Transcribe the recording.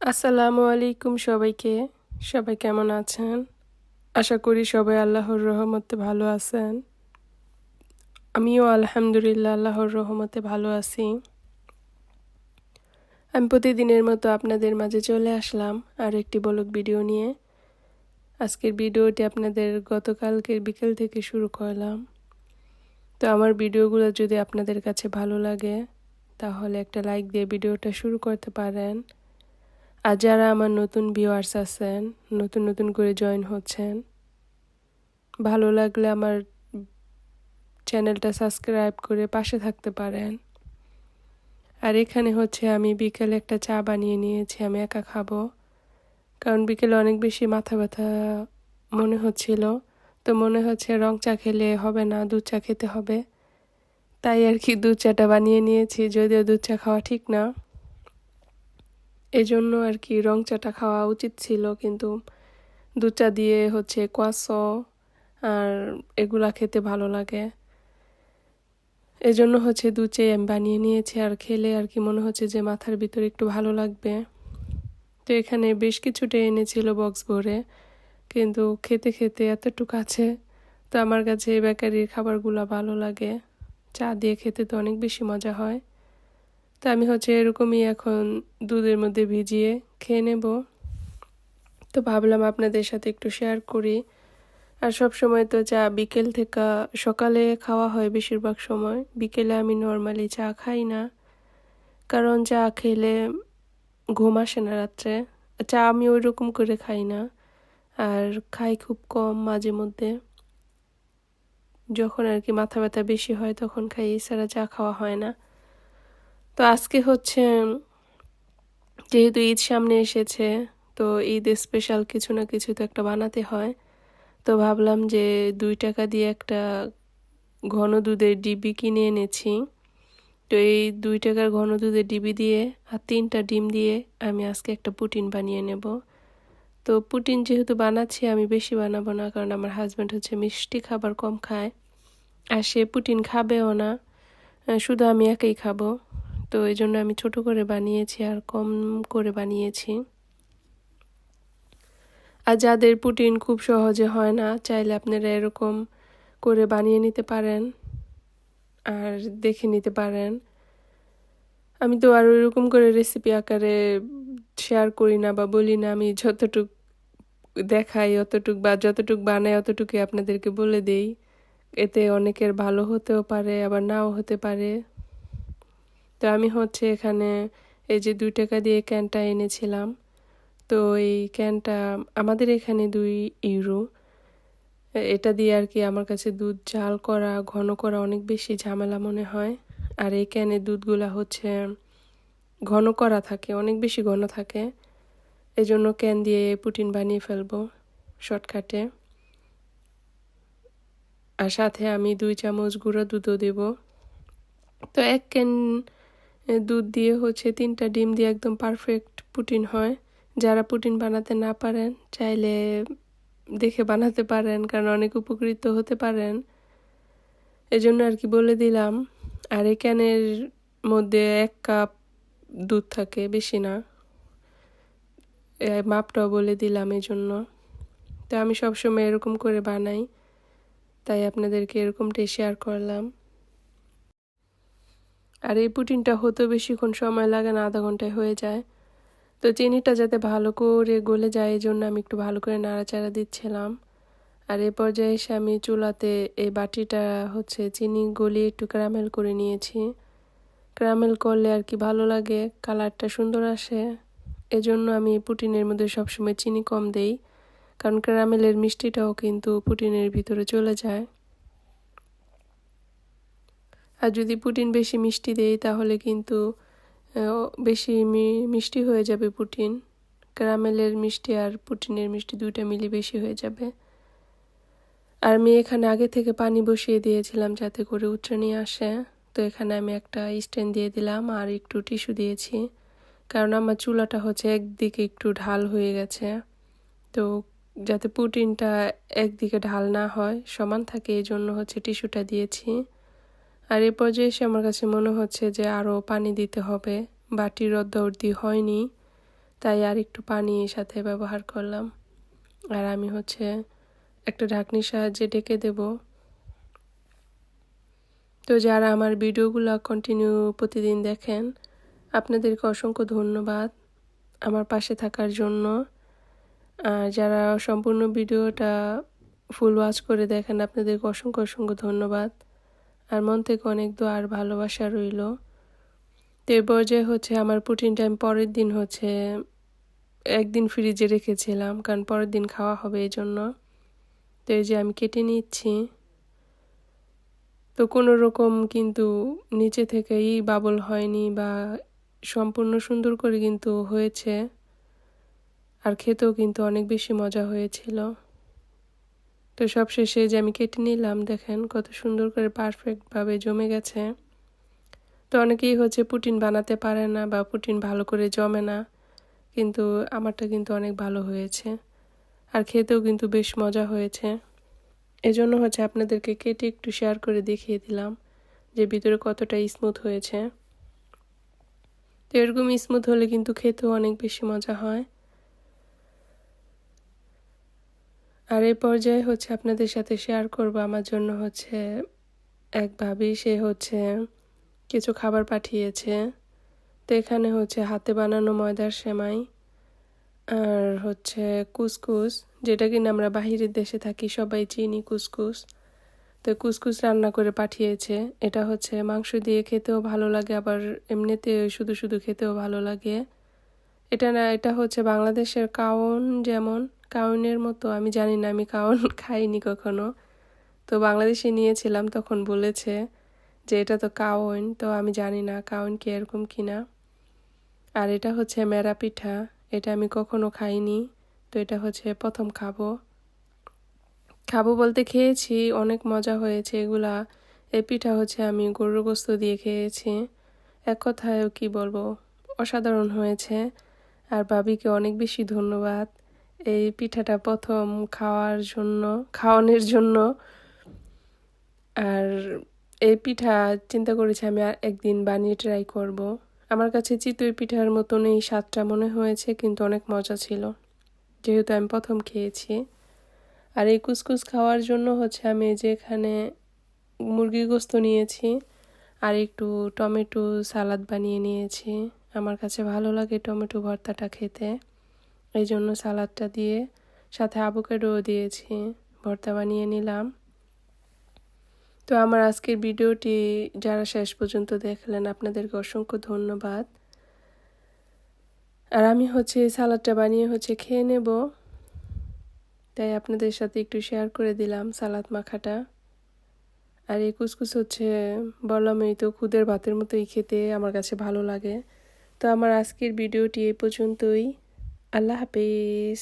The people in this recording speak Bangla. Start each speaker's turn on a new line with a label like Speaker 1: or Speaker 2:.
Speaker 1: আসসালামু আলাইকুম সবাইকে। সবাই কেমন আছেন? আশা করি সবাই আল্লাহর রহমতে ভালো আছেন। আমিও আলহামদুলিল্লাহ আল্লাহর রহমতে ভালো আছি। আমি প্রতিদিনের মতো আপনাদের মাঝে চলে আসলাম আর একটি বলক ভিডিও নিয়ে। আজকের ভিডিওটি আপনাদের গতকালকের বিকেল থেকে শুরু করলাম। তো আমার ভিডিওগুলো যদি আপনাদের কাছে ভালো লাগে, তাহলে একটা লাইক দিয়ে ভিডিওটা শুরু করতে পারেন। আর যারা আমার নতুন ভিউয়ার্স আছেন, নতুন নতুন করে জয়েন হচ্ছেন, ভালো লাগলে আমার চ্যানেলটা সাবস্ক্রাইব করে পাশে থাকতে পারেন। আর এখানে হচ্ছে আমি বিকেলে একটা চা বানিয়ে নিয়েছি, আমি একা খাব। কারণ বিকেলে অনেক বেশি মাথা ব্যথা মনে হচ্ছিল। তো মনে হচ্ছে রং চা খেলে হবে না, দুধ চা খেতে হবে। তাই আর কি দুধ চাটা বানিয়ে নিয়েছি, যদিও দুধ চা খাওয়া ঠিক না। এজন্য আর কি রং চাটা খাওয়া উচিত ছিল, কিন্তু দুধ চা দিয়ে হচ্ছে কোয়াশ আর এগুলা খেতে ভালো লাগে। এজন্য হচ্ছে দু চাই আমি বানিয়ে নিয়েছি, আর খেলে আর কি মনে হচ্ছে যে মাথার ভিতরে একটু ভালো লাগবে। তো এখানে বেশ কিছুটা এনেছিল বক্স ভরে, কিন্তু খেতে খেতে এতটুকু আছে, তো আমার কাছে বেকারির খাবারগুলো ভালো লাগে। চা দিয়ে খেতে তো অনেক বেশি মজা হয়। তা আমি হচ্ছে এরকমই এখন দুধের মধ্যে ভিজিয়ে খেয়ে নেব। তো ভাবলাম আপনাদের সাথে একটু শেয়ার করি। আর সব সময় তো চা বিকেল থেকে সকালে খাওয়া হয় বেশিরভাগ সময়। বিকেলে আমি নর্মালি চা খাই না। কারণ চা খেলে ঘুম আসে না রাত্রে। চা আমি ওই রকম করে খাই না। আর খাই খুব কম মাঝে মধ্যে। যখন আর কি মাথা ব্যথা বেশি হয় তখন খাই, এছাড়া চা খাওয়া হয় না। তো আজকে হচ্ছে, যেহেতু ঈদ সামনে এসেছে, তো ঈদ স্পেশাল কিছু না কিছু তো একটা বানাতে হয়। তো ভাবলাম যে দুই টাকা দিয়ে একটা ঘন দুধের ডিবি কিনে এনেছি। তো এই দুই টাকার ঘন দুধের ডিবি দিয়ে আর তিনটা ডিম দিয়ে আমি আজকে একটা পুটিন বানিয়ে নেব। তো পুটিন যেহেতু বানাচ্ছি, আমি বেশি বানাবো না, কারণ আমার হাজব্যান্ড হচ্ছে মিষ্টি খাবার কম খায়। আর সে পুটিন খাবেও না শুধু আমি একাই খাব। তো এই জন্য আমি ছোট করে বানিয়েছি আর কম করে বানিয়েছি। আর যাদের পুটিন খুব সহজে হয় না, চাইলে আপনারা এরকম করে বানিয়ে নিতে পারেন আর দেখে নিতে পারেন। আমি তো আর ওইরকম করে রেসিপি আকারে শেয়ার করি না বা বলি না, আমি যতটুক দেখাই, অতটুক বা যতটুক বানাই, অতটুকুই আপনাদেরকে বলে দেই। এতে অনেকের ভালো হতেও পারে, আবার নাও হতে পারে। তো আমি হচ্ছে এখানে এই যে দুই টাকা দিয়ে ক্যানটা এনেছিলাম। তো এই ক্যানটা আমাদের এখানে দুই ইউরো। এটা দিয়ে আর কি আমার কাছে দুধ জাল করা, ঘন করা অনেক বেশি ঝামেলা মনে হয়। আর এই ক্যানের দুধগুলা হচ্ছে ঘন করা থাকে, অনেক বেশি ঘন থাকে। এজন্য ক্যান দিয়ে পুটিন বানিয়ে ফেলব শর্টকাটে। আর সাথে আমি দুই চামচ গুঁড়ো দুধও দেব। তো এক ক্যান দুধ দিয়ে হচ্ছে তিনটা ডিম দিয়ে একদম পারফেক্ট পুটিন হয়। যারা পুটিন বানাতে না পারেন, চাইলে দেখে বানাতে পারেন, কারণ অনেক উপকৃত হতে পারেন। এজন্য আর কি বলে দিলাম, আর এই ক্যানের মধ্যে এক কাপ দুধ থাকে, বেশি না। মাপটাও বলে দিলাম এই জন্য তো আমি সবসময় এরকম করে বানাই, তাই আপনাদেরকে এরকমটাই শেয়ার করলাম। আর এই পুটিনটা হতে বেশিক্ষণ সময় লাগে না, আধা ঘন্টায় হয়ে যায়। তো চিনিটা যাতে ভালো করে গলে যায়, এই জন্য আমি একটু ভালো করে নাড়াচাড়া দিচ্ছিলাম। আর এ পর্যায়ে এসে আমি চুলাতে এই বাটিটা হচ্ছে চিনি গলিয়ে একটু ক্যারামেল করে নিয়েছি। ক্যারামেল করলে আর কি ভালো লাগে, কালারটা সুন্দর আসে। এজন্য আমি পুটিনের মধ্যে সবসময় চিনি কম দেই, কারণ ক্যারামেলের মিষ্টিটাও কিন্তু পুটিনের ভিতরে চলে যায়। আর যদি পুটিন বেশি মিষ্টি দেই, তাহলে কিন্তু বেশি মিষ্টি হয়ে যাবে পুটিন। ক্যারামেলের মিষ্টি আর পুটিনের মিষ্টি দুইটা মিলি বেশি হয়ে যাবে। আর আমি এখানে আগে থেকে পানি বসিয়ে দিয়েছিলাম যাতে করে উচ্চানি আসে। তো এখানে আমি একটা স্ট্যান্ড দিয়ে দিলাম আর একটু টিস্যু দিয়েছি। কারণ আমার চুলাটা হচ্ছে একদিকে একটু ঢাল হয়ে গেছে। তো যাতে পুটিনটা একদিকে ঢাল না হয়, সমান থাকে এই জন্য হচ্ছে টিস্যুটা দিয়েছি। আর এ পর্যায়ে এসে আমার কাছে মনে হচ্ছে যে আরও পানি দিতে হবে। বাটির অর্ধি হয়নি, তাই আর একটু পানি সাথে ব্যবহার করলাম। আর আমি হচ্ছে একটা ঢাকনির সাহায্যে ডেকে দেব। তো যারা আমার ভিডিওগুলো কন্টিনিউ প্রতিদিন দেখেন, আপনাদেরকে অসংখ্য ধন্যবাদ আমার পাশে থাকার জন্য। আর যারা সম্পূর্ণ ভিডিওটা ফুল ওয়াচ করে দেখেন, আপনাদেরকে অসংখ্য অসংখ্য ধন্যবাদ। আর মন থেকে অনেক দোয়া আর ভালোবাসা রইল। তো এই পর্যায়ে হচ্ছে আমার পুটিন টাইম পরের দিন হচ্ছে একদিন ফ্রিজে রেখেছিলাম, কারণ পরের দিন খাওয়া হবে এই জন্য তো এই যে আমি কেটে নিচ্ছি। তো কোনো রকম কিন্তু নিচে থেকেই বাবল হয়নি বা সম্পূর্ণ সুন্দর করে কিন্তু হয়েছে। আর খেতেও কিন্তু অনেক বেশি মজা হয়েছিল। তো সব শেষে যে আমি কেটে নিলাম, দেখেন কত সুন্দর করে পারফেক্টভাবে জমে গেছে। তো অনেকেই হচ্ছে পুটিন বানাতে পারে না বা পুটিন ভালো করে জমে না, কিন্তু আমারটা কিন্তু অনেক ভালো হয়েছে। আর খেতেও কিন্তু বেশ মজা হয়েছে। এজন্য হচ্ছে আপনাদেরকে কেটে একটু শেয়ার করে দেখিয়ে দিলাম যে ভিতরে কতটা স্মুথ হয়েছে। তো এরকম স্মুথ হলে কিন্তু খেতেও অনেক বেশি মজা হয়। আর এই পর্যায়ে হচ্ছে আপনাদের সাথে শেয়ার করব। আমার জন্য হচ্ছে এক ভাবি, সে হচ্ছে কিছু খাবার পাঠিয়েছে। তো এখানে হচ্ছে হাতে বানানো ময়দার সেমাই আর হচ্ছে কুসকুস, যেটা কিনা আমরা বাহিরের দেশে থাকি, সবাই চিনি কুসকুস। তো কুসকুস রান্না করে পাঠিয়েছে। এটা হচ্ছে মাংস দিয়ে খেতেও ভালো লাগে, আবার এমনিতে শুধু শুধু খেতেও ভালো লাগে। এটা না, এটা হচ্ছে বাংলাদেশের কাউন যেমন। কাউনের মতো, আমি জানি না, আমি কাউন খাইনি কখনো। তো বাংলাদেশে নিয়েছিলাম, তখন বলেছে যে এটা তো কাউন, তো আমি জানি না কাউন কি এরকম কিনা। আর এটা হচ্ছে মেরা পিঠা, এটা আমি কখনো খাইনি, তো এটা হচ্ছে প্রথম খাব। খাব বলতে খেয়েছি, অনেক মজা হয়েছে এগুলা। এই পিঠা হচ্ছে আমি গরুর গোস্ত দিয়ে খেয়েছি। এক কথায় কি বলব, অসাধারণ হয়েছে। আর বাবিকে অনেক বেশি ধন্যবাদ। এই পিঠাটা প্রথম খাওয়ার জন্য, খাওয়ানোর জন্য। আর এই পিঠা চিন্তা করেছি আমি আর একদিন বানিয়ে ট্রাই করব। আমার কাছে চিতই পিঠার মতন এই স্বাদটা মনে হয়েছে, কিন্তু অনেক মজা ছিল। যেহেতু আমি প্রথম খেয়েছি। আর এই কুসকুস খাওয়ার জন্য হচ্ছে আমি যে এখানে মুরগির গোস্ত নিয়েছি, আর একটু টমেটো সালাদ বানিয়ে নিয়েছি। আমার কাছে ভালো লাগে টমেটো ভর্তাটা খেতে। এই জন্য সালাদটা দিয়ে সাথে আবোকাডোও দিয়েছি। ভর্তা বানিয়ে নিলাম। তো আমার আজকের ভিডিওটি যারা শেষ পর্যন্ত দেখলেন, আপনাদেরকে অসংখ্য ধন্যবাদ। আর আমি হচ্ছে সালাদটা বানিয়ে হচ্ছে খেয়ে নেব। তাই আপনাদের সাথে একটু শেয়ার করে দিলাম সালাদ মাখাটা। আর এই কুসকুস হচ্ছে বললাম এই তো খুদের ভাতের মতোই খেতে আমার কাছে ভালো লাগে। তো আমার আজকের ভিডিওটি এই পর্যন্তই। আল্লাহ হাফিজ